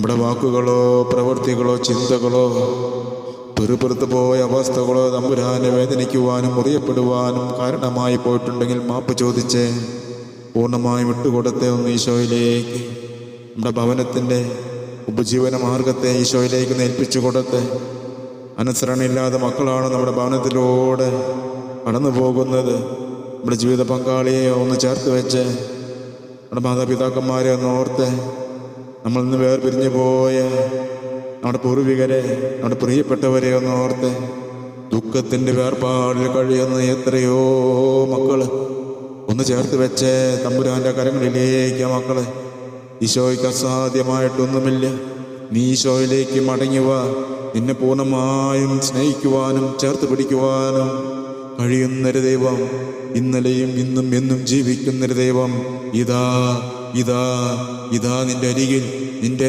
നമ്മുടെ വാക്കുകളോ പ്രവൃത്തികളോ ചിന്തകളോ പെറുപെറുത്തു പോയ അവസ്ഥകളോ തമ്പുരാനെ വേദനിക്കുവാനും മുറിയപ്പെടുവാനും കാരണമായി പോയിട്ടുണ്ടെങ്കിൽ മാപ്പ് ചോദിച്ച് പൂർണമായും വിട്ടുകൊടുത്ത് ഒന്ന് ഈശോയിലേക്ക്. നമ്മുടെ ഭവനത്തിന്റെ ഉപജീവന മാർഗത്തെ ഈശോയിലേക്ക് നേൽപ്പിച്ചു കൊടുത്ത് അനുസരണയില്ലാതെ മക്കളാണ് നമ്മുടെ ഭവനത്തിലൂടെ കടന്നു പോകുന്നത്. നമ്മുടെ ജീവിത പങ്കാളിയെ ഒന്ന് ചേർത്ത് വെച്ച് നമ്മുടെ മാതാപിതാക്കന്മാരെ ഒന്ന് ഓർത്ത് നമ്മൾ ഇന്ന് വേർപിരിഞ്ഞു പോയ നമ്മുടെ പൂർവികരെ നമ്മുടെ പ്രിയപ്പെട്ടവരെ ഒന്ന് ഓർത്ത് ദുഃഖത്തിന്റെ വേർപാടിൽ കഴിയുന്ന എത്രയോ മക്കൾ. ഒന്ന് ചേർത്ത് വെച്ച് തമ്പുരാന്റെ കരങ്ങളിലേക്ക് മക്കളെ. ഈശോയ്ക്ക് അസാധ്യമായിട്ടൊന്നുമില്ല. നീ ഈശോയിലേക്ക് മടങ്ങുക നിന്നെ പൂർണമായും സ്നേഹിക്കുവാനും ചേർത്ത് പിടിക്കുവാനും കഴിയുന്നൊരു ദൈവം ഇന്നലെയും ഇന്നും എന്നും ജീവിക്കുന്നൊരു ദൈവം. ഇതാ ഇതാ ഇതാ നിന്റെ അരികിൽ നിന്റെ